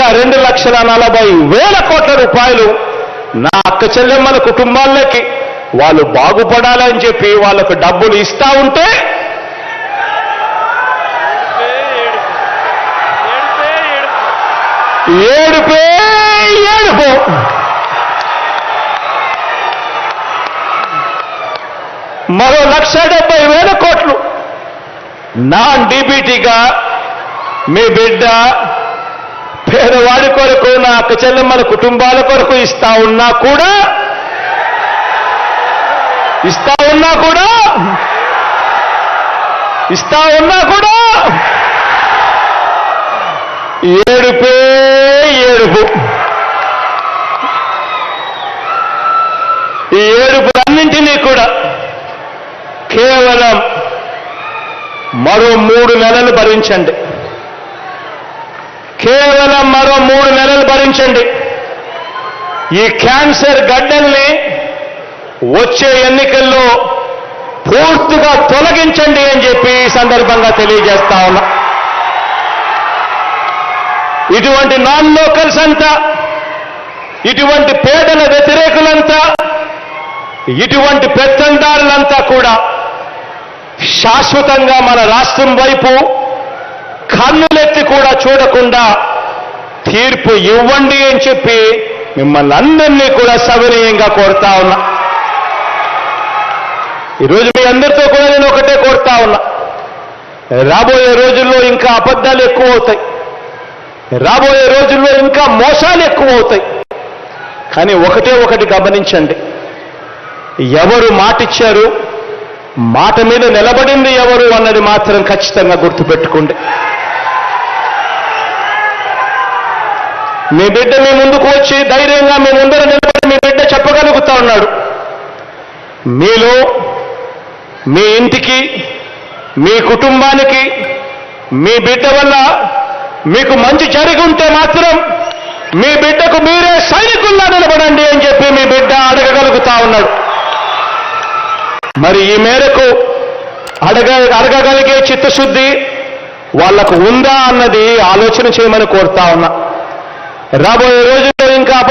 ఏకంగా రెండు లక్షల నలభై వేల కోట్ల రూపాయలు నా అక్క చెల్లెమ్మల కుటుంబాల్లోకి వాళ్ళు బాగుపడాలని చెప్పి వాళ్ళకు డబ్బులు ఇస్తా ఉంటే ఏడుపే ఏడుపు. మరో లక్ష డెబ్బై వేల కోట్లు. నాన్ డీబీటీగా మీ బిడ్డ పేదవాడి కొరకు నా అక్క చెల్లెమ్మల కుటుంబాల కొరకు ఇస్తా ఉన్నా కూడా ఇస్తా ఉన్నా కూడా ఇస్తా ఉన్నా కూడా. ఏడుపే ఏడుపు. ఈ ఏడుపులన్నింటినీ కూడా కేవలం మరో మూడు నెలలు భరించండి. కేవలం మరో మూడు నెలలు భరించండి. ఈ క్యాన్సర్ గడ్డల్ని వచ్చే ఎన్నికల్లో పూర్తిగా తొలగించండి అని చెప్పి ఈ సందర్భంగా తెలియజేస్తా ఉన్నా. ఇటువంటి నాన్ లోకల్స్ అంతా ఇటువంటి పేదల వ్యతిరేకులంతా ఇటువంటి పెత్తందారులంతా కూడా శాశ్వతంగా మన రాష్ట్రం వైపు కన్ను కన్నులెత్తి కూడా చూడకుండా తీర్పు ఇవ్వండి అని చెప్పి మిమ్మల్ని అందరినీ కూడా సవినయంగా కోరుతా ఉన్నా. ఈరోజు మీ అందరితో కూడా నేను ఒకటే కోరుతా ఉన్నా. రాబోయే రోజుల్లో ఇంకా అబద్ధాలు ఎక్కువ అవుతాయి రాబోయే రోజుల్లో ఇంకా మోసాలు ఎక్కువ అవుతాయి కానీ ఒకటే ఒకటి గమనించండి. ఎవరు మాటిచ్చారు? మాట మీద నిలబడింది ఎవరు అన్నది మాత్రం ఖచ్చితంగా గుర్తుపెట్టుకోండి. మీ బిడ్డ మీ ముందుకు వచ్చి ధైర్యంగా మీ ముందర నిలబడి మీ బిడ్డ చెప్పగలుగుతా ఉన్నాడు. మీలో మీ ఇంటికి మీ కుటుంబానికి మీ బిడ్డ వల్ల మీకు మంచి జరిగి ఉంటే మాత్రం మీ బిడ్డకు మీరే సైనికుల్లా నిలబడండి అని చెప్పి మీ బిడ్డ అడగగలుగుతా ఉన్నాడు. మరి ఈ మేరకు అడగ అడగగలిగే చిత్తశుద్ధి వాళ్ళకు ఉందా అన్నది ఆలోచన చేయమని కోరుతా ఉన్నా. రాబోయే రోజుల్లో ఇంకా